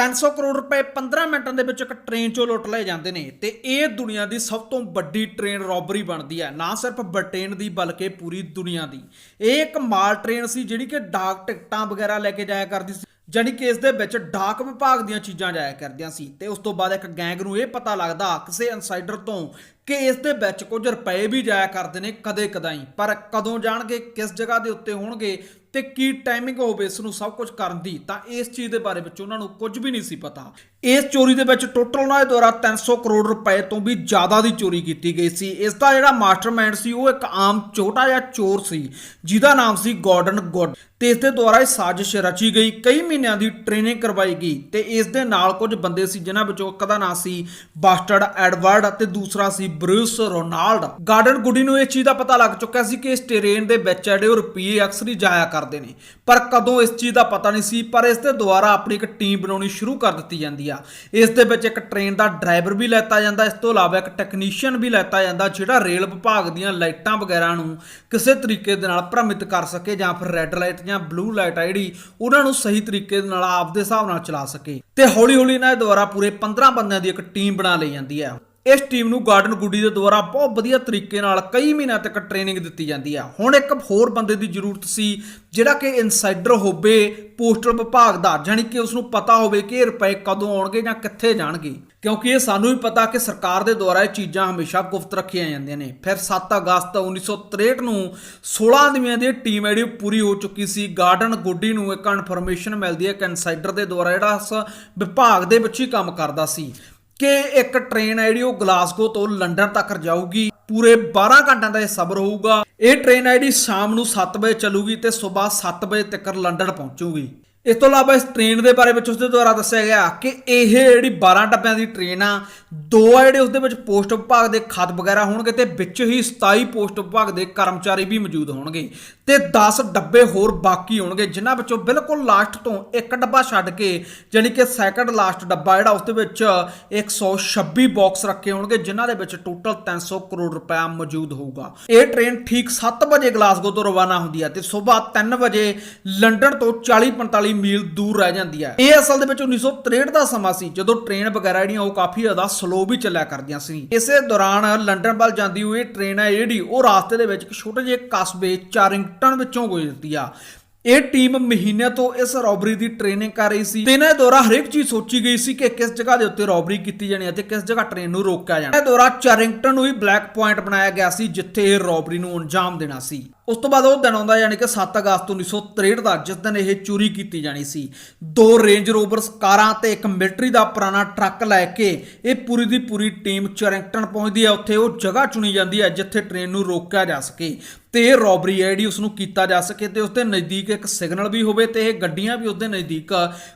300 ਕਰੋੜ ਰੁਪਏ 15 ਮਿੰਟਾਂ ਦੇ ਵਿੱਚ ਇੱਕ ਟ੍ਰੇਨ ਚੋਂ ਲੁੱਟ ਲਏ ਜਾਂਦੇ ਨੇ ਤੇ ਇਹ ਦੁਨੀਆ ਦੀ ਸਭ ਤੋਂ ਵੱਡੀ ਟ੍ਰੇਨ ਰੌਬਰੀ ਬਣਦੀ ਹੈ, ਨਾ ਸਿਰਫ ਬ੍ਰਿਟੇਨ ਦੀ ਬਲਕਿ ਪੂਰੀ ਦੁਨੀਆ ਦੀ। ਇਹ ਇੱਕ ਮਾਲ ਟ੍ਰੇਨ ਸੀ ਜਿਹੜੀ ਕਿ ਡਾਕ ਟਿਕਟਾਂ ਵਗੈਰਾ ਲੈ ਕੇ ਜਾਇਆ ਕਰਦੀ ਸੀ, ਜਾਣੀ ਕਿ ਇਸ ਦੇ ਵਿੱਚ ਡਾਕ ਵਿਭਾਗ ਦੀਆਂ ਚੀਜ਼ਾਂ ਜਾਇਆ ਕਰਦੀਆਂ ਸੀ ਤੇ ਉਸ ਤੋਂ ਬਾਅਦ ਇੱਕ ਗੈਂਗ ਨੂੰ ਇਹ ਪਤਾ ਲੱਗਦਾ, ਕਿਸੇ ਇਨਸਾਈਡਰ ਤੋਂ ਕਿ ਇਸ ਦੇ ਵਿੱਚ ਕੁਝ ਰੁਪਏ ਵੀ ਜਾਇਆ ਕਰਦੇ ਨੇ ਕਦੇ ਕਦਾਈ। ਪਰ ਕਦੋਂ ਜਾਣਗੇ, ਕਿਸ ਜਗ੍ਹਾ ਦੇ ਉੱਤੇ ਹੋਣਗੇ ਤੇ ਕੀ ਟਾਈਮਿੰਗ ਹੋਵੇ, ਇਸ ਨੂੰ ਸਭ ਕੁਝ ਕਰਨ ਦੀ, ਤਾਂ ਇਸ ਚੀਜ਼ ਦੇ ਬਾਰੇ ਵਿੱਚ ਉਹਨਾਂ ਨੂੰ ਕੁਝ ਵੀ ਨਹੀਂ ਸੀ ਪਤਾ। ਇਸ ਚੋਰੀ ਦੇ ਵਿੱਚ ਟੋਟਲ ਉਹਨਾਂ ਦੇ ਦੁਆਰਾ 300 ਕਰੋੜ ਰੁਪਏ ਤੋਂ ਵੀ ਜ਼ਿਆਦਾ ਦੀ ਚੋਰੀ ਕੀਤੀ ਗਈ ਸੀ। ਇਸ ਦਾ ਜਿਹੜਾ ਮਾਸਟਰਮਾਈਂਡ ਸੀ, ਉਹ ਇੱਕ ਆਮ ਛੋਟਾ ਜਿਹਾ ਚੋਰ ਸੀ, ਜਿਹਦਾ ਨਾਮ ਸੀ ਗਾਰਡਨ ਗੁੱਡ। ਤੇ ਇਸ ਦੇ ਦੁਆਰਾ ਇਹ ਸਾਜ਼ਿਸ਼ ਰਚੀ ਗਈ। ਕਈ ਮਹੀਨਿਆਂ ਦੀ ਟ੍ਰੇਨਿੰਗ ਕਰਵਾਈ ਗਈ ਤੇ ਇਸ ਦੇ ਨਾਲ ਕੁਝ ਬੰਦੇ ਸੀ, ਜਿਨ੍ਹਾਂ ਵਿੱਚੋਂ ਇੱਕ ਦਾ ਨਾਮ ਸੀ ਬਾਸਟਰਡ ਐਡਵਰਡ ਅਤੇ ਦੂਸਰਾ ਸੀ ਬਰੂਸ ਰੋਨਾਲਡ। ਗਾਰਡਨ ਗੁੱਡੀ ਨੂੰ ਇਹ ਚੀਜ਼ ਦਾ ਪਤਾ ਲੱਗ ਚੁੱਕਿਆ ਸੀ ਕਿ ਇਸ ਟ੍ਰੇਨ ਦੇ ਵਿੱਚ ਜਿਹੜੇ ਉਹ ਰੁਪਏ ਅਕਸਰ ਹੀ ਜਾਇਆ ਕਰਦੇ ਨੇ। ਪਰ ਕਦੋਂ ਇਸ ਚੀਜ਼ ਦਾ ਪਤਾ ਨਹੀਂ ਸੀ, ਪਰ ਇਸ ਦੇ ਦੁਆਰਾ ਆਪਣੀ ਇੱਕ ਟੀਮ ਬਣਾਉਣੀ ਸ਼ੁਰੂ ਕਰ ਦਿੱਤੀ ਜਾਂਦੀ ਆ। ਇਸ ਦੇ ਵਿੱਚ ਇੱਕ ਟ੍ਰੇਨ ਦਾ ਡਰਾਈਵਰ ਵੀ ਲੈਤਾ ਜਾਂਦਾ, ਇਸ ਤੋਂ ਇਲਾਵਾ ਇੱਕ ਟੈਕਨੀਸ਼ੀਅਨ ਵੀ ਲੈਤਾ ਜਾਂਦਾ, ਜਿਹੜਾ ਰੇਲ ਵਿਭਾਗ ਦੀਆਂ ਲਾਈਟਾਂ ਵਗੈਰਾ ਨੂੰ ਕਿਸੇ ਤਰੀਕੇ ਦੇ ਨਾਲ ਭ੍ਰਮਿਤ ਕਰ ਸਕੇ ਜਾਂ ਫਿਰ ਰੈੱਡ ਲਾਈਟ ਜਾਂ ਬਲੂ ਲਾਈਟ ਆ ਜਿਹੜੀ, ਉਹਨਾਂ ਨੂੰ ਸਹੀ ਤਰੀਕੇ ਦੇ ਨਾਲ ਆਪਦੇ ਹਿਸਾਬ ਨਾਲ ਚਲਾ ਸਕੇ। ਤੇ ਹੌਲੀ ਹੌਲੀ ਇਹਨਾਂ ਦੇ ਦੁਆਰਾ ਪੂਰੇ 15 ਬੰਦਿਆਂ ਦੀ ਇੱਕ ਟੀਮ ਬਣਾ ਲਈ ਜਾਂਦੀ ਹੈ ਇਸ ਟੀਮ ਨੂੰ ਗਾਰਡਨ ਗੁੱਡੀ ਦੇ ਦੁਆਰਾ ਬਹੁਤ ਵਧੀਆ ਤਰੀਕੇ ਨਾਲ ਕਈ ਮਹੀਨਿਆਂ ਤੱਕ ਟ੍ਰੇਨਿੰਗ ਦਿੱਤੀ ਜਾਂਦੀ ਆ। ਹੁਣ ਇੱਕ ਹੋਰ ਬੰਦੇ ਦੀ ਜ਼ਰੂਰਤ ਸੀ, ਜਿਹੜਾ ਕਿ ਇਨਸਾਈਡਰ ਹੋਵੇ ਪੋਸਟਲ ਵਿਭਾਗ ਦਾ, ਜਾਣੀ ਕਿ ਉਸ ਨੂੰ ਪਤਾ ਹੋਵੇ ਕਿ ਇਹ ਰੁਪਏ ਕਦੋਂ ਆਉਣਗੇ ਜਾਂ ਕਿੱਥੇ ਜਾਣਗੇ। ਕਿਉਂਕਿ ਇਹ ਸਾਨੂੰ ਵੀ ਪਤਾ ਕਿ ਸਰਕਾਰ ਦੇ ਦੁਆਰਾ ਇਹ ਚੀਜ਼ਾਂ ਹਮੇਸ਼ਾ ਗੁਪਤ ਰੱਖੀਆਂ ਜਾਂਦੀਆਂ ਨੇ। ਫਿਰ 7 ਅਗਸਤ 1963 ਨੂੰ 16 ਆਦਮੀਆਂ ਦੀ ਟੀਮ ਜਿਹੜੀ ਪੂਰੀ ਹੋ ਚੁੱਕੀ ਸੀ। ਗਾਰਡਨ ਗੁੱਡੀ ਨੂੰ ਇੱਕ ਇਨਫੋਰਮੇਸ਼ਨ ਮਿਲਦੀ ਹੈ ਕਿ ਇਨਸਾਈਡਰ ਦੇ ਦੁਆਰਾ ਜਿਹੜਾ ਇਸ ਵਿਭਾਗ ਦੇ ਵਿੱਚ ਹੀ ਕੰਮ ਕਰਦਾ ਸੀ। ਕਿ ਇੱਕ ਟ੍ਰੇਨ ਹੈ ਜਿਹੜੀ ਉਹ ਗਲਾਸਗੋ ਤੋਂ ਲੰਡਨ ਤੱਕ ਜਾਊਗੀ। ਪੂਰੇ 12 ਘੰਟਿਆਂ ਦਾ ਇਹ ਸਬਰ ਹੋਊਗਾ। ਇਹ ਟ੍ਰੇਨ ਹੈ ਜਿਹੜੀ ਸ਼ਾਮ ਨੂੰ 7 ਵਜੇ ਚੱਲੂਗੀ ਤੇ ਸਵੇਰ 7 ਵਜੇ ਤੱਕ ਲੰਡਨ ਪਹੁੰਚੂਗੀ। ਇਸ ਤੋਂ ਇਲਾਵਾ ਇਸ ਟ੍ਰੇਨ ਦੇ ਬਾਰੇ ਵਿੱਚ ਉਸ ਦੇ ਦੁਆਰਾ ਦੱਸਿਆ ਗਿਆ ਕਿ ਇਹ ਜਿਹੜੀ 12 ਡੱਬਿਆਂ ਦੀ ਟ੍ਰੇਨ ਆ, ਦੋ ਆ ਜਿਹੜੇ ਉਸ ਦੇ ਵਿੱਚ ਪੋਸਟ ਵਿਭਾਗ ਦੇ ਖਤ ਵਗੈਰਾ ਹੋਣਗੇ ਤੇ ਵਿੱਚ ਹੀ 27 ਪੋਸਟ ਵਿਭਾਗ ਦੇ ਕਰਮਚਾਰੀ ਵੀ ਮੌਜੂਦ ਹੋਣਗੇ ਤੇ 10 ਡੱਬੇ ਹੋਰ ਬਾਕੀ ਹੋਣਗੇ, ਜਿਨ੍ਹਾਂ ਵਿੱਚੋਂ ਬਿਲਕੁਲ ਲਾਸਟ ਤੋਂ ਇੱਕ ਡੱਬਾ ਛੱਡ ਕੇ ਯਾਨੀ ਕਿ ਸੈਕੰਡ ਲਾਸਟ ਡੱਬਾ ਜਿਹੜਾ ਉਸ ਦੇ ਵਿੱਚ 126 ਬਾਕਸ ਰੱਖੇ ਹੋਣਗੇ, ਜਿਨ੍ਹਾਂ ਦੇ ਵਿੱਚ ਟੋਟਲ 300 ਕਰੋੜ ਰੁਪਇਆ ਮੌਜੂਦ ਹੋਊਗਾ। ਇਹ ਟ੍ਰੇਨ ਠੀਕ 7 ਵਜੇ ਗਲਾਸਗੋ ਤੋਂ ਰਵਾਨਾ ਹੁੰਦੀ ਹੈ ਤੇ ਸਵੇਰ 3 ਵਜੇ ਲੰਡਨ ਤੋਂ 40 ਮੀਲ ਦੂਰ ਰਹਿ ਜਾਂਦੀ ਹੈ। ਇਹ ਅਸਲ ਦੇ ਵਿੱਚ 1963 ਦਾ ਸਮਾਂ ਸੀ, ਜਦੋਂ ਟ੍ਰੇਨ ਵਗੈਰਾ ਜਿਹੜੀਆਂ ਉਹ ਕਾਫੀ ਜ਼ਿਆਦਾ ਸਲੋ ਵੀ ਚੱਲਿਆ ਕਰਦੀਆਂ ਸੀ। ਇਸੇ ਦੌਰਾਨ ਲੰਡਨ ਵੱਲ ਜਾਂਦੀ ਹੋਈ ਟ੍ਰੇਨ ਹੈ ਜਿਹੜੀ, ਉਹ ਰਾਸਤੇ ਦੇ ਵਿੱਚ ਇੱਕ ਛੋਟੇ ਜਿਹੇ ਕਸਬੇ ਚਾਰਿੰਗਟਨ ਵਿੱਚੋਂ ਗੁਜ਼ਰਦੀ ਆ। ਇਹ ਟੀਮ ਮਹੀਨਿਆਂ ਤੋਂ ਇਸ ਰੌਬਰੀ ਦੀ ਟ੍ਰੇਨਿੰਗ ਕਰ ਰਹੀ ਸੀ। ਤੇ ਇਹਨਾਂ ਦੇ ਦੁਆਰਾ ਹਰੇਕ ਚੀਜ਼ ਸੋਚੀ ਗਈ ਸੀ ਕਿ ਕਿਸ ਜਗ੍ਹਾ ਦੇ ਉੱਤੇ ਰੌਬਰੀ ਕੀਤੀ ਜਾਣੀ ਹੈ ਤੇ ਕਿਸ ਜਗ੍ਹਾ ਟ੍ਰੇਨ ਨੂੰ ਰੋਕਿਆ ਜਾਣਾ। ਇਹ ਦੌਰਾ ਚਾਰਿੰਗਟਨ ਨੂੰ ਹੀ ਬਲੈਕ ਪੁਆਇੰਟ ਬਣਾਇਆ ਗਿਆ ਸੀ, ਜਿੱਥੇ ਇਹ ਰੌਬਰੀ ਨੂੰ ਅੰਜਾਮ ਦੇਣਾ ਸੀ। ਉਸ ਤੋਂ ਬਾਅਦ ਉਹ ਦਿਨ ਆਉਂਦਾ ਯਾਨੀ ਕਿ 7 ਅਗਸਤ 1963 ਦਾ, ਜਿਸ ਦਿਨ ਇਹ ਚੋਰੀ ਕੀਤੀ ਜਾਣੀ ਸੀ। ਦੋ ਰੇਂਜ ਰੋਵਰਸ ਕਾਰਾਂ ਤੇ ਇੱਕ ਮਿਲਟਰੀ ਦਾ ਪੁਰਾਣਾ ਟਰੱਕ ਲੈ ਕੇ ਇਹ ਪੂਰੀ ਦੀ ਪੂਰੀ ਟੀਮ ਚਾਰਿੰਗਟਨ ਪਹੁੰਚਦੀ ਹੈ। ਉੱਥੇ ਉਹ ਜਗ੍ਹਾ ਚੁਣੀ ਜਾਂਦੀ ਹੈ ਜਿੱਥੇ ਟ੍ਰੇਨ ਨੂੰ ਰੋਕਿਆ ਜਾ ਸਕੇ ਤੇ ਇਹ ਰੌਬਰੀ ਹੈ ਜਿਹੜੀ ਉਸ ਨੂੰ ਕੀਤਾ ਜਾ ਸਕੇ ਤੇ ਉਸ ਦੇ ਨਜ਼ਦੀਕ ਇੱਕ ਸਿਗਨਲ ਵੀ ਹੋਵੇ ਤੇ ਇਹ ਗੱਡੀਆਂ ਵੀ ਉਸ ਦੇ ਨਜ਼ਦੀਕ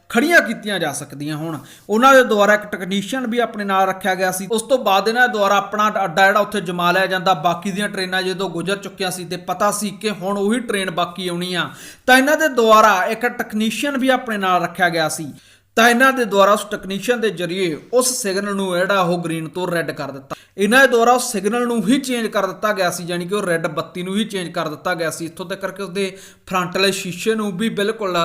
ਖੜੀਆਂ ਕੀਤੀਆਂ ਜਾ ਸਕਦੀਆਂ ਹੋਣ। ਉਹਨਾਂ ਦੇ ਦੁਆਰਾ ਇੱਕ ਟੈਕਨੀਸ਼ੀਅਨ ਵੀ ਆਪਣੇ ਨਾਲ ਰੱਖਿਆ ਗਿਆ ਸੀ। ਉਸ ਤੋਂ ਬਾਅਦ ਇਹਨਾਂ ਦੇ ਦੁਆਰਾ ਆਪਣਾ ਅੱਡਾ ਜਿਹੜਾ ਉੱਥੇ ਜਮਾ ਲਿਆ ਜਾਂਦਾ। ਬਾਕੀ ਦੀਆਂ ਟ੍ਰੇਨਾਂ ਜਦੋਂ ਗੁਜ਼ਰ ਚੁੱਕੀਆਂ ਸੀ ਤੇ ਪਤਾ ਸੀ ਕਿ ਹੁਣ ਉਹੀ ਟ੍ਰੇਨ ਬਾਕੀ ਆਉਣੀ ਆ। ਤਾਂ ਇਹਨਾਂ ਦੇ ਦੁਆਰਾ ਇੱਕ ਟੈਕਨੀਸ਼ੀਅਨ ਵੀ ਆਪਣੇ ਨਾਲ ਰੱਖਿਆ ਗਿਆ ਸੀ। ਤਾਂ ਇਹਨਾਂ ਦੇ ਦੁਆਰਾ ਉਸ ਟੈਕਨੀਸ਼ੀਅਨ ਦੇ ਜ਼ਰੀਏ ਉਸ ਸਿਗਨਲ ਨੂੰ ਜਿਹੜਾ ਉਹ ਗ੍ਰੀਨ ਤੋਂ ਰੈੱਡ ਕਰ ਦਿੱਤਾ। ਇਹਨਾਂ ਦੇ ਦੁਆਰਾ ਉਸ ਸਿਗਨਲ ਨੂੰ ਹੀ ਚੇਂਜ ਕਰ ਦਿੱਤਾ ਗਿਆ ਸੀ ਯਾਨੀ ਕਿ ਉਹ ਰੈੱਡ ਬੱਤੀ ਨੂੰ ਹੀ ਚੇਂਜ ਕਰ ਦਿੱਤਾ ਗਿਆ ਸੀ। ਇੱਥੋਂ ਤੱਕ ਕਰਕੇ ਉਸਦੇ ਫਰੰਟਲੇ ਸ਼ੀਸ਼ੇ ਨੂੰ ਵੀ ਬਿਲਕੁਲ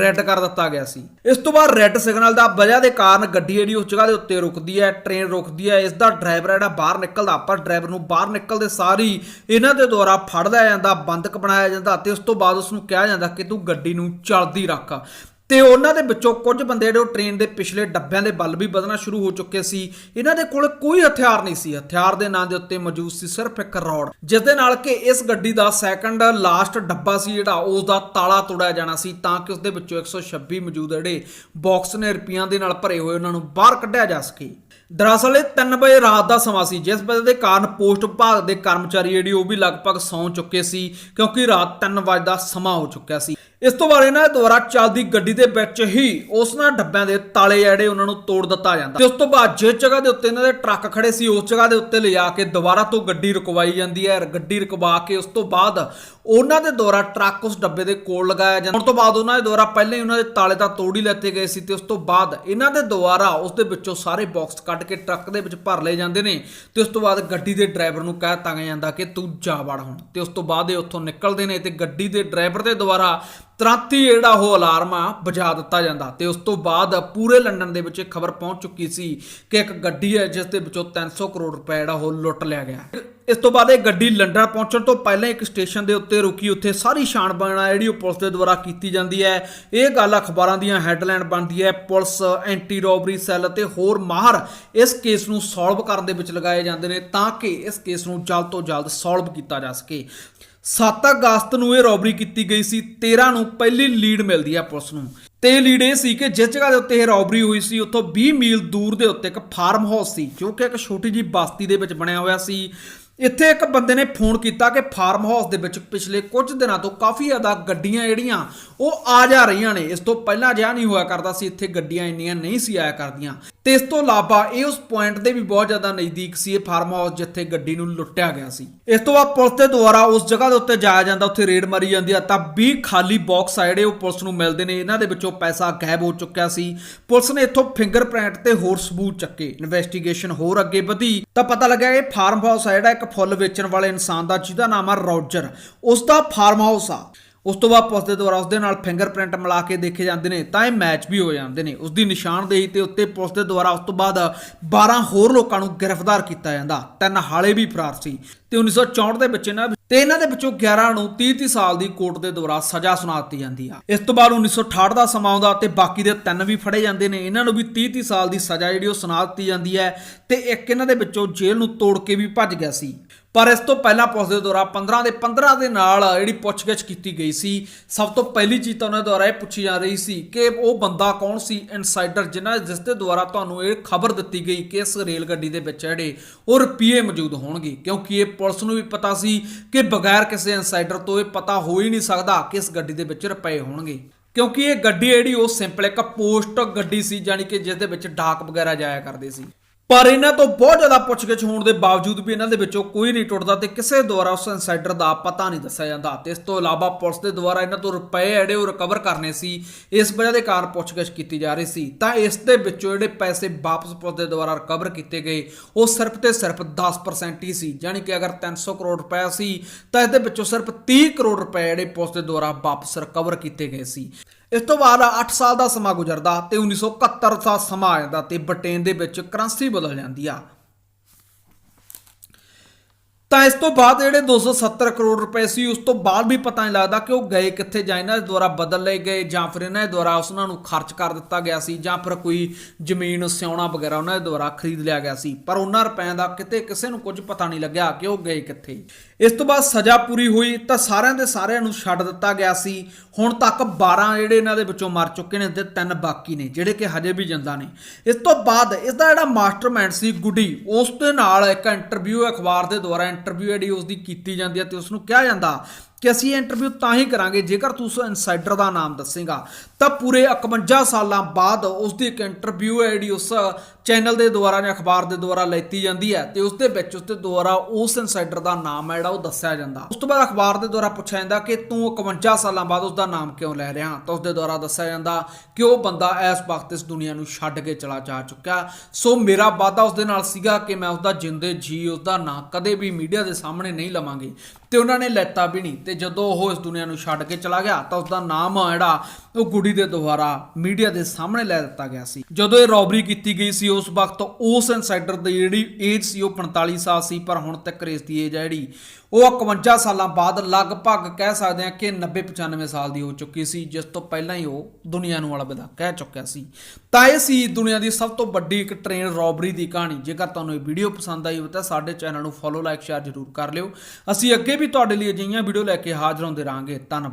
ਰੈੱਡ ਕਰ ਦਿੱਤਾ ਗਿਆ ਸੀ। ਇਸ ਤੋਂ ਬਾਅਦ ਰੈੱਡ ਸਿਗਨਲ ਦਾ ਵਜ੍ਹਾ ਦੇ ਕਾਰਨ ਗੱਡੀ ਜਿਹੜੀ ਉਸ ਜਗ੍ਹਾ ਦੇ ਉੱਤੇ ਰੁਕਦੀ ਹੈ ਟ੍ਰੇਨ ਰੁਕਦੀ ਹੈ ਇਸ ਦਾ ਡਰਾਈਵਰ ਜਿਹੜਾ ਬਾਹਰ ਨਿਕਲਦਾ ਪਰ ਡਰਾਈਵਰ ਨੂੰ ਬਾਹਰ ਨਿਕਲਦੇ ਸਾਰੀ ਇਹਨਾਂ ਦੇ ਦੁਆਰਾ ਫੜ ਲਿਆ ਜਾਂਦਾ ਬੰਦਕ ਬਣਾਇਆ ਜਾਂਦਾ ਤੇ ਉਸ ਤੋਂ ਬਾਅਦ ਉਸ ਨੂੰ ਕਿਹਾ ਜਾਂਦਾ ਕਿ ਤੂੰ ਗੱਡੀ ਨੂੰ ਚੱਲਦੀ ਰੱਖ। ਤੇ ਉਹਨਾਂ ਦੇ ਵਿੱਚੋਂ ਕੁਝ ਬੰਦੇ ਜਿਹੜੇ ਉਹ ਟ੍ਰੇਨ ਦੇ ਪਿਛਲੇ ਡੱਬਿਆਂ ਦੇ ਵੱਲ ਵੀ ਵਧਣਾ ਸ਼ੁਰੂ ਹੋ ਚੁੱਕੇ ਸੀ। ਇਹਨਾਂ ਦੇ ਕੋਲ ਕੋਈ ਹਥਿਆਰ ਨਹੀਂ ਸੀ। ਹਥਿਆਰ ਦੇ ਨਾਂ ਦੇ ਉੱਤੇ ਮੌਜੂਦ ਸੀ ਸਿਰਫ ਇੱਕ ਰੌਡ ਜਿਸ ਦੇ ਨਾਲ ਕਿ ਇਸ ਗੱਡੀ ਦਾ ਸੈਕੰਡ ਲਾਸਟ ਡੱਬਾ ਸੀ ਜਿਹੜਾ ਉਸ ਦਾ ਤਾਲਾ ਤੋੜਿਆ ਜਾਣਾ ਸੀ ਤਾਂ ਕਿ ਉਸ ਦੇ ਵਿੱਚੋਂ 126 ਮੌਜੂਦ ਜਿਹੜੇ ਬਾਕਸ ਨੇ ਰੁਪਈਆਂ ਦੇ ਨਾਲ ਭਰੇ ਹੋਏ ਉਹਨਾਂ ਨੂੰ ਬਾਹਰ ਕੱਢਿਆ ਜਾ ਸਕੇ। ਦਰਅਸਲ ਇਹ 3 ਵਜੇ ਰਾਤ ਦਾ ਸਮਾਂ ਸੀ, ਜਿਸ ਵਜ੍ਹਾ ਦੇ ਕਾਰਨ ਪੋਸਟ ਵਿਭਾਗ ਦੇ ਕਰਮਚਾਰੀ ਜਿਹੜੀ ਉਹ ਵੀ ਲਗਭਗ ਸੌਂ ਚੁੱਕੇ ਸੀ, ਕਿਉਂਕਿ ਰਾਤ 3 ਵਜੇ ਦਾ ਸਮਾਂ ਹੋ ਚੁੱਕਿਆ ਸੀ। ਇਸ ਤੋਂ ਬਾਅਦ ਇਹਨਾਂ ਦੇ ਦੁਆਰਾ ਚੱਲਦੀ ਗੱਡੀ ਦੇ ਵਿੱਚ ਹੀ ਉਸ ਨਾਲ ਡੱਬਿਆਂ ਦੇ ਤਾਲੇ ਜਿਹੜੇ ਉਹਨਾਂ ਨੂੰ ਤੋੜ ਦਿੱਤਾ ਜਾਂਦਾ। ਤੇ ਉਸ ਤੋਂ ਬਾਅਦ ਜਿਸ ਜਗ੍ਹਾ ਦੇ ਉੱਤੇ ਇਹਨਾਂ ਦੇ ਟਰੱਕ ਖੜੇ ਸੀ, ਉਸ ਜਗ੍ਹਾ ਦੇ ਉੱਤੇ ਲਿਜਾ ਕੇ ਦੁਬਾਰਾ ਤੋਂ ਗੱਡੀ ਰੁਕਵਾਈ ਜਾਂਦੀ ਹੈ। ਗੱਡੀ ਰੁਕਵਾ ਕੇ ਉਸ ਤੋਂ ਬਾਅਦ ਉਹਨਾਂ ਦੇ ਦੁਆਰਾ ਟਰੱਕ ਉਸ ਡੱਬੇ ਦੇ ਕੋਲ ਲਗਾਇਆ ਜਾਂਦਾ। ਉਸ ਤੋਂ ਬਾਅਦ ਉਹਨਾਂ ਦੇ ਦੁਆਰਾ ਪਹਿਲਾਂ ਹੀ ਉਹਨਾਂ ਦੇ ਤਾਲੇ ਤਾਂ ਤੋੜ ਹੀ ਲੈਤੇ ਗਏ ਸੀ ਤੇ ਉਸ ਤੋਂ ਬਾਅਦ ਇਹਨਾਂ ਦੇ ਦੁਆਰਾ ਉਸ ਦੇ ਵਿੱਚੋਂ ਸਾਰੇ ਬਾਕਸ ਕੱਢ ਕੇ ਟਰੱਕ ਦੇ ਵਿੱਚ ਭਰ ਲਏ ਜਾਂਦੇ ਨੇ ਤੇ ਉਸ ਤੋਂ ਬਾਅਦ ਗੱਡੀ ਦੇ ਡਰਾਈਵਰ ਨੂੰ ਕਹਿ ਦਿੱਤਾ ਜਾਂਦਾ ਕਿ ਤੂੰ ਜਾ ਵੜ ਹੁਣ। ਤੇ ਉਸ ਤੋਂ ਬਾਅਦ ਇਹ ਉੱਥੋਂ ਨਿਕਲਦੇ ਨੇ ਤੇ ਗੱਡੀ ਦੇ ਡਰਾਈਵਰ ਦੇ ਦੁਆਰਾ ਤੁਰੰਤ ਹੀ ਜਿਹੜਾ ਉਹ ਅਲਾਰਮ ਆ ਵਜਾ ਦਿੱਤਾ ਜਾਂਦਾ। ਤੇ ਉਸ ਤੋਂ ਬਾਅਦ ਪੂਰੇ ਲੰਡਨ ਦੇ ਵਿੱਚ ਖਬਰ ਪਹੁੰਚ ਚੁੱਕੀ ਸੀ ਕਿ ਇੱਕ ਗੱਡੀ ਹੈ, ਜਿਸ ਦੇ ਵਿੱਚੋਂ 300 ਕਰੋੜ ਰੁਪਏ ਜਿਹੜਾ ਉਹ ਲੁੱਟ ਲਿਆ ਗਿਆ। ਇਸ ਤੋਂ ਬਾਅਦ ਇਹ ਗੱਡੀ ਲੰਡਨ ਪਹੁੰਚਣ ਤੋਂ ਪਹਿਲਾਂ ਇੱਕ ਸਟੇਸ਼ਨ ਦੇ ਉੱਤੇ ਰੁਕੀ। ਉੱਥੇ ਸਾਰੀ ਛਾਣਬੀਣ ਜਿਹੜੀ ਉਹ ਪੁਲਿਸ ਦੇ ਦੁਆਰਾ ਕੀਤੀ ਜਾਂਦੀ ਹੈ। ਇਹ ਗੱਲ ਅਖਬਾਰਾਂ ਦੀਆਂ ਹੈਡਲਾਈਨ ਬਣਦੀ ਹੈ, ਪੁਲਿਸ, ਐਂਟੀ ਰੋਬਰੀ ਸੈੱਲ ਅਤੇ ਹੋਰ ਮਾਹਰ ਇਸ ਕੇਸ ਨੂੰ ਸੋਲਵ ਕਰਨ ਦੇ ਵਿੱਚ ਲਗਾਏ ਜਾਂਦੇ ਨੇ ਤਾਂ ਕਿ ਇਸ ਕੇਸ ਨੂੰ ਜਲਦ ਤੋਂ ਜਲਦ ਸੋਲਵ ਕੀਤਾ ਜਾ ਸਕੇ। 7 ਅਗਸਤ ਨੂੰ ਇਹ ਰੋਬਰੀ ਕੀਤੀ ਗਈ ਸੀ। 13 ਨੂੰ ਪਹਿਲੀ ਲੀਡ ਮਿਲਦੀ ਹੈ ਪੁਲਿਸ ਨੂੰ। ਤੇ ਲੀਡ ਇਹ ਸੀ ਕਿ ਜਿਸ ਜਗ੍ਹਾ ਦੇ ਉੱਤੇ ਇਹ ਰੋਬਰੀ ਹੋਈ ਸੀ, ਉੱਥੋਂ 20 ਮੀਲ ਦੂਰ ਦੇ ਉੱਤੇ ਇੱਕ ਫਾਰਮ ਹਾਊਸ ਸੀ, ਜੋ ਕਿ ਇੱਕ ਛੋਟੀ ਜਿਹੀ ਬਸਤੀ ਦੇ ਵਿੱਚ ਬਣਿਆ ਹੋਇਆ ਸੀ। ਇੱਥੇ ਇੱਕ ਬੰਦੇ ਨੇ ਫੋਨ ਕੀਤਾ ਕਿ ਫਾਰਮ ਹਾਊਸ ਦੇ ਵਿੱਚ ਪਿਛਲੇ ਕੁਝ ਦਿਨਾਂ ਤੋਂ ਕਾਫੀ ਜ਼ਿਆਦਾ ਗੱਡੀਆਂ ਜਿਹੜੀਆਂ, ਉਹ ਆ ਜਾ ਰਹੀਆਂ ਨੇ। ਇਸ ਤੋਂ ਪਹਿਲਾਂ ਅਜਿਹਾ ਨਹੀਂ ਹੋਇਆ ਕਰਦਾ ਸੀ। ਇੱਥੇ ਗੱਡੀਆਂ ਇੰਨੀਆਂ ਨਹੀਂ ਸੀ ਆਇਆ ਕਰਦੀਆਂ। ਤੇ ਇਸ ਤੋਂ ਇਲਾਵਾ ਇਹ ਉਸ ਪੁਆਇੰਟ ਦੇ ਵੀ ਬਹੁਤ ਜ਼ਿਆਦਾ ਨਜ਼ਦੀਕ ਸੀ, ਇਹ ਫਾਰਮ ਹਾਊਸ ਜਿੱਥੇ ਗੱਡੀ ਨੂੰ ਲੁੱਟਿਆ ਗਿਆ ਸੀ। ਇਸ ਤੋਂ ਬਾਅਦ ਪੁਲਿਸ ਦੇ ਦੁਆਰਾ ਉਸ ਜਗ੍ਹਾ ਦੇ ਉੱਤੇ ਜਾਇਆ ਜਾਂਦਾ, ਉੱਥੇ ਰੇਡ ਮਾਰੀ ਜਾਂਦੀ ਆ ਤਾਂ 20 ਖਾਲੀ ਬਾਕਸ ਆ ਜਿਹੜੇ ਉਹ ਪੁਲਿਸ ਨੂੰ ਮਿਲਦੇ ਨੇ, ਇਹਨਾਂ ਦੇ ਵਿੱਚੋਂ ਪੈਸਾ ਗਾਇਬ ਹੋ ਚੁੱਕਿਆ ਸੀ। ਪੁਲਿਸ ਨੇ ਇੱਥੋਂ ਫਿੰਗਰਪ੍ਰਿੰਟ ਤੇ ਹੋਰ ਸਬੂਤ ਚੱਕੇ ਇਨਵੈਸਟੀਗੇਸ਼ਨ ਹੋਰ ਅੱਗੇ ਵਧੀ। ਤਾਂ ਪਤਾ ਲੱਗਿਆ ਇਹ ਫਾਰਮ ਹਾਊਸ ਆ ਜਿਹੜਾ ਇੱਕ ਫੁੱਲ ਵੇਚਣ ਵਾਲੇ ਇਨਸਾਨ ਦਾ, ਜਿਹਦਾ ਨਾਮ ਆ ਰੋਜਰ। ਉਸ ਦਾ ਫਾਰਮ ਹਾਊਸ ਆ। ਉਸ ਤੋਂ ਬਾਅਦ ਪੁਲਿਸ ਦੇ ਦੁਆਰਾ ਉਸ ਦੇ ਨਾਲ ਫਿੰਗਰਪ੍ਰਿੰਟ ਮਿਲਾ ਕੇ ਦੇਖੇ ਜਾਂਦੇ ਨੇ, ਤਾਂ ਇਹ ਮੈਚ ਵੀ ਹੋ ਜਾਂਦੇ ਨੇ। ਉਸ ਦੀ ਨਿਸ਼ਾਨਦੇਹੀ ਤੇ ਉੱਤੇ ਪੁਲਿਸ ਦੇ ਦੁਆਰਾ ਉਸ ਤੋਂ ਬਾਅਦ 12 ਹੋਰ ਲੋਕਾਂ ਨੂੰ ਗ੍ਰਿਫਤਾਰ ਕੀਤਾ ਜਾਂਦਾ। ਤਿੰਨ ਹਾਲੇ ਵੀ ਫਰਾਰ ਸੀ। ਤੇ 1964 ਦੇ ਵਿੱਚ ਇਹਨਾਂ ਤੇ ਇਹਨਾਂ ਦੇ ਵਿੱਚੋਂ 11 ਨੂੰ 30 30 ਸਾਲ ਦੀ ਕੋਰਟ ਦੇ ਦੁਆਰਾ ਸਜ਼ਾ ਸੁਣਾ ਦਿੱਤੀ ਜਾਂਦੀ ਆ। ਇਸ ਤੋਂ ਬਾਅਦ 1968 ਦਾ ਸਮਾਂ ਆਉਂਦਾ ਤੇ ਬਾਕੀ ਦੇ ਤਿੰਨ ਵੀ ਫੜੇ ਜਾਂਦੇ ਨੇ। ਇਹਨਾਂ ਨੂੰ ਵੀ 30 30 ਸਾਲ ਦੀ ਸਜ਼ਾ ਜਿਹੜੀ ਉਹ ਸੁਣਾ ਦਿੱਤੀ ਜਾਂਦੀ ਹੈ ਤੇ ਇੱਕ ਇਹਨਾਂ ਦੇ ਵਿੱਚੋਂ ਜੇਲ੍ਹ ਨੂੰ ਤੋੜ ਕੇ ਵੀ ਭੱਜ ਗਿਆ ਸੀ। ਪਰ ਇਸ ਤੋਂ ਪਹਿਲਾਂ ਪੁਲਿਸ ਦੇ ਦੁਆਰਾ 15 ਦੇ 15 ਦੇ ਨਾਲ ਜਿਹੜੀ ਪੁੱਛਗਿੱਛ ਕੀਤੀ ਗਈ ਸੀ। ਸਭ ਤੋਂ ਪਹਿਲੀ ਚੀਜ਼ ਤਾਂ ਉਹਨਾਂ ਦੁਆਰਾ ਇਹ ਪੁੱਛੀ ਜਾ ਰਹੀ ਸੀ ਕਿ ਉਹ ਬੰਦਾ ਕੌਣ ਸੀ, ਇਨਸਾਈਡਰ ਜਿਨ੍ਹਾਂ ਜਿਸ ਦੇ ਦੁਆਰਾ ਤੁਹਾਨੂੰ ਇਹ ਖਬਰ ਦਿੱਤੀ ਗਈ ਕਿ ਇਸ ਰੇਲ ਗੱਡੀ ਦੇ ਵਿੱਚ ਜਿਹੜੇ ਉਹ ਰੁਪਏ ਮੌਜੂਦ ਹੋਣਗੇ। ਕਿਉਂਕਿ ਇਹ ਪੁਲਿਸ ਨੂੰ ਵੀ ਪਤਾ ਸੀ ਕਿ ਬਗੈਰ ਕਿਸੇ ਇਨਸਾਈਡਰ ਤੋਂ ਇਹ ਪਤਾ ਹੋ ਹੀ ਨਹੀਂ ਸਕਦਾ ਕਿ ਇਸ ਗੱਡੀ ਦੇ ਵਿੱਚ ਰੁਪਏ ਹੋਣਗੇ। ਕਿਉਂਕਿ ਇਹ ਗੱਡੀ ਜਿਹੜੀ ਉਹ ਸਿੰਪਲ ਇੱਕ ਪੋਸਟ ਗੱਡੀ ਸੀ ਜਾਨੀ ਕਿ ਜਿਸ ਦੇ ਵਿੱਚ ਡਾਕ ਵਗੈਰਾ ਜਾਇਆ ਕਰਦੇ ਸੀ। ਪਰ ਇਹਨਾਂ ਤੋਂ ਬਹੁਤ ਜ਼ਿਆਦਾ ਪੁੱਛਗਿੱਛ ਹੋਣ ਦੇ ਬਾਵਜੂਦ ਵੀ ਇਹਨਾਂ ਦੇ ਵਿੱਚੋਂ ਕੋਈ ਨਹੀਂ ਟੁੱਟਦਾ ਤੇ ਕਿਸੇ ਦੁਆਰਾ ਉਸ ਇਨਸਾਈਡਰ ਦਾ ਪਤਾ ਨਹੀਂ ਦੱਸਿਆ ਜਾਂਦਾ। ਤੇ ਇਸ ਤੋਂ ਇਲਾਵਾ ਪੁਲਿਸ ਦੇ ਦੁਆਰਾ ਇਹਨਾਂ ਤੋਂ ਰੁਪਏ ਜਿਹੜੇ ਉਹ ਰਿਕਵਰ ਕਰਨੇ ਸੀ, ਇਸ ਵਜ੍ਹਾ ਦੇ ਕਾਰਨ ਪੁੱਛਗਿੱਛ ਕੀਤੀ ਜਾ ਰਹੀ ਸੀ। ਤਾਂ ਇਸ ਦੇ ਵਿੱਚੋਂ ਜਿਹੜੇ ਪੈਸੇ ਵਾਪਸ ਪੁਲਿਸ ਦੇ ਦੁਆਰਾ ਰਿਕਵਰ ਕੀਤੇ ਗਏ, ਉਹ ਸਿਰਫ ਤੇ ਸਿਰਫ 10% ਹੀ ਸੀ। ਯਾਨੀ ਕਿ ਅਗਰ 300 ਕਰੋੜ ਰੁਪਏ ਸੀ, ਤਾਂ ਇਸ ਦੇ ਵਿੱਚੋਂ ਸਿਰਫ 30 ਕਰੋੜ ਰੁਪਏ ਜਿਹੜੇ ਪੁਲਿਸ ਦੇ ਦੁਆਰਾ ਵਾਪਸ ਰਿਕਵਰ ਕੀਤੇ ਗਏ ਸੀ। ਇਸ ਤੋਂ ਬਾਅਦ 8 ਸਾਲ ਦਾ ਸਮਾਂ ਗੁਜ਼ਰਦਾ ਤੇ 1971 ਦਾ ਸਮਾਂ ਆ ਜਾਂਦਾ ਤੇ ਬ੍ਰਿਟੇਨ ਦੇ ਵਿੱਚ ਕਰੰਸੀ ਬਦਲ ਜਾਂਦੀ ਆ। ਤਾਂ ਇਸ ਤੋਂ ਬਾਅਦ ਜਿਹੜੇ 270 ਕਰੋੜ ਰੁਪਏ ਸੀ, ਉਸ ਤੋਂ ਬਾਅਦ ਵੀ ਪਤਾ ਨਹੀਂ ਲੱਗਦਾ ਕਿ ਉਹ ਗਏ ਕਿੱਥੇ ਜਾਂ ਇਹਨਾਂ ਦੇ ਦੁਆਰਾ ਬਦਲ ਲਏ ਗਏ ਜਾਂ ਫਿਰ ਇਹਨਾਂ ਦੇ ਦੁਆਰਾ ਉਹਨਾਂ ਨੂੰ ਖਰਚ ਕਰ ਦਿੱਤਾ ਗਿਆ ਸੀ ਜਾਂ ਫਿਰ ਕੋਈ ਜ਼ਮੀਨ, ਸਿਉਣਾ ਵਗੈਰਾ ਉਹਨਾਂ ਦੇ ਦੁਆਰਾ ਖਰੀਦ ਲਿਆ ਗਿਆ ਸੀ। ਪਰ ਉਹਨਾਂ ਰੁਪਏ ਦਾ ਕਿਤੇ ਕਿਸੇ ਨੂੰ ਕੁਝ ਪਤਾ ਨਹੀਂ ਲੱਗਿਆ ਕਿ ਉਹ ਗਏ ਕਿੱਥੇ। ਇਸ ਤੋਂ ਬਾਅਦ ਸਜ਼ਾ ਪੂਰੀ ਹੋਈ ਤਾਂ ਸਾਰਿਆਂ ਦੇ ਸਾਰਿਆਂ ਨੂੰ ਛੱਡ ਦਿੱਤਾ ਗਿਆ ਸੀ। ਹੁਣ ਤੱਕ 12 ਜਿਹੜੇ ਇਹਨਾਂ ਦੇ ਵਿੱਚੋਂ ਮਰ ਚੁੱਕੇ ਨੇ ਤੇ ਤਿੰਨ ਬਾਕੀ ਨੇ, ਜਿਹੜੇ ਕਿ ਹਜੇ ਵੀ ਜਿੰਦਾ ਨੇ। ਇਸ ਤੋਂ ਬਾਅਦ ਇਸ ਦਾ ਜਿਹੜਾ ਮਾਸਟਰਮਾਈਂਡ ਸੀ ਗੁੱਡੀ, ਉਸ ਦੇ ਨਾਲ ਇੱਕ ਇੰਟਰਵਿਊ ਅਖਬਾਰ ਦੇ ਦੁਆਰਾ ਇੰਟਰਵਿਊ ਜਿਹੜੀ ਉਸ ਦੀ ਕੀਤੀ ਜਾਂਦੀ ਹੈ ਤੇ ਉਸ ਨੂੰ ਕਿਹਾ ਜਾਂਦਾ ਕਿ ਅਸੀਂ ਇਹ ਇੰਟਰਵਿਊ ਤਾਂ ਹੀ ਕਰਾਂਗੇ, ਜੇਕਰ ਤੂੰ ਉਸ ਇਨਸਾਈਡਰ ਦਾ ਨਾਮ ਦੱਸੇਗਾ। ਤਾਂ ਪੂਰੇ 51 ਸਾਲਾਂ ਬਾਅਦ ਉਸ ਦੀ ਇੱਕ ਇੰਟਰਵਿਊ ਹੈ, ਜਿਹੜੀ ਉਸ ਚੈਨਲ ਦੇ ਦੁਆਰਾ ਜਾਂ ਅਖਬਾਰ ਦੇ ਦੁਆਰਾ ਲੈਤੀ ਜਾਂਦੀ ਹੈ ਤੇ ਉਸ ਦੇ ਵਿੱਚ ਉਸ ਦੇ ਦੁਆਰਾ ਉਸ ਇਨਸਾਈਡਰ ਦਾ ਨਾਮ ਹੈ ਜਿਹੜਾ ਉਹ ਦੱਸਿਆ ਜਾਂਦਾ। ਉਸ ਤੋਂ ਬਾਅਦ ਅਖਬਾਰ ਦੇ ਦੁਆਰਾ ਪੁੱਛਿਆ ਜਾਂਦਾ ਕਿ ਤੂੰ 51 ਸਾਲਾਂ ਬਾਅਦ ਉਸ ਦਾ ਨਾਮ ਕਿਉਂ ਲੈ ਰਿਹਾ? ਤਾਂ ਉਸ ਦੇ ਦੁਆਰਾ ਦੱਸਿਆ ਜਾਂਦਾ ਕਿ ਉਹ ਬੰਦਾ ਇਸ ਵਕਤ ਇਸ ਦੁਨੀਆ ਨੂੰ ਛੱਡ ਕੇ ਚਲਾ ਜਾ ਚੁੱਕਾ ਸੋ ਮੇਰਾ ਵਾਅਦਾ ਉਸ ਦੇ ਨਾਲ ਸੀਗਾ ਕਿ ਮੈਂ ਉਸ ਦਾ ਜਿੰਦੇ ਜੀ ਉਸ ਦਾ ਨਾਂ ਕਦੇ ਵੀ ਮੀਡੀਆ ਦੇ ਸਾਹਮਣੇ ਨਹੀਂ ਲਵਾਂਗੇ ਤੇ ਉਹਨਾਂ ਨੇ ਲੈਤਾ ਵੀ ਨਹੀਂ ਤੇ ਜਦੋਂ ਉਹ ਇਸ ਦੁਨੀਆ ਨੂੰ ਛੱਡ ਕੇ ਚਲਾ ਗਿਆ ਤਾਂ ਉਸ ਦਾ ਨਾਮ ਜਿਹੜਾ, ਉਹ ਗੁੱਡੀ ਦੇ ਦੁਆਰਾ ਮੀਡੀਆ ਦੇ ਸਾਹਮਣੇ ਲੈ ਦਿੱਤਾ ਗਿਆ ਸੀ। ਜਦੋਂ ਇਹ ਰੌਬਰੀ ਕੀਤੀ ਗਈ ਸੀ ਉਸ ਵਕਤ, ਉਸ ਇਨਸਾਈਡਰ ਦੀ ਜਿਹੜੀ ਏਜ ਸੀ ਉਹ 45 ਸਾਲ ਸੀ, ਪਰ ਹੁਣ ਤੱਕ ਇਸ ਦੀ ਏਜ ਹੈ ਜਿਹੜੀ, ਉਹ 51 ਸਾਲਾਂ ਬਾਅਦ ਲਗਭਗ ਕਹਿ ਸਕਦੇ ਹਾਂ ਕਿ 90 95 ਸਾਲ ਦੀ ਹੋ ਚੁੱਕੀ ਸੀ, ਜਿਸ ਤੋਂ ਪਹਿਲਾਂ ਹੀ ਉਹ ਦੁਨੀਆ ਨੂੰ ਅਲਵਿਦਾ ਕਹਿ ਚੁੱਕਿਆ ਸੀ। ਤਾਂ ਇਹ ਸੀ ਦੁਨੀਆ ਦੀ ਸਭ ਤੋਂ ਵੱਡੀ ਇੱਕ ਟ੍ਰੇਨ ਰੌਬਰੀ ਦੀ ਕਹਾਣੀ। ਜੇਕਰ ਤੁਹਾਨੂੰ ਇਹ ਵੀਡੀਓ ਪਸੰਦ ਆਈ ਹੋਵੇ ਤਾਂ ਸਾਡੇ ਚੈਨਲ ਨੂੰ ਫੋਲੋ ਲਾਈਕ ਸ਼ੇਅਰ ਜ਼ਰੂਰ ਕਰ ਲਿਓ। ਅਸੀਂ ਅੱਗੇ ਵੀ ਤੁਹਾਡੇ ਲਈ ਅਜਿਹੀਆਂ ਵੀਡੀਓ ਲੈ ਕੇ ਹਾਜ਼ਰ ਹੁੰਦੇ ਰਹਾਂਗੇ। ਧੰਨਵਾਦ।